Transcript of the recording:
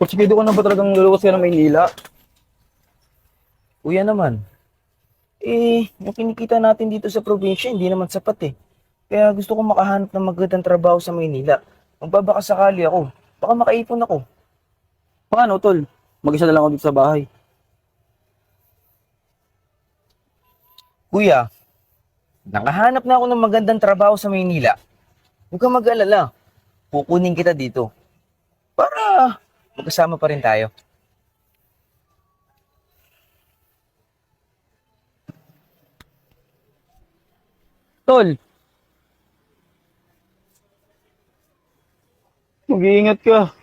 Porsigido ko na ba talagang luluwas ka ng Maynila? Kuya naman, eh, yung kinikita natin dito sa probinsya, hindi naman sapat eh. Kaya gusto ko makahanap ng magandang trabaho sa Maynila. Magbabaka sakali ako. Baka makaipon ako. Paano, tol? Mag-isa na lang ako dito sa bahay. Kuya, nakahanap na ako ng magandang trabaho sa Maynila. Huwag kang mag-alala. Kukunin kita dito. Para magkasama pa rin tayo. Tol! Mag-iingat ka.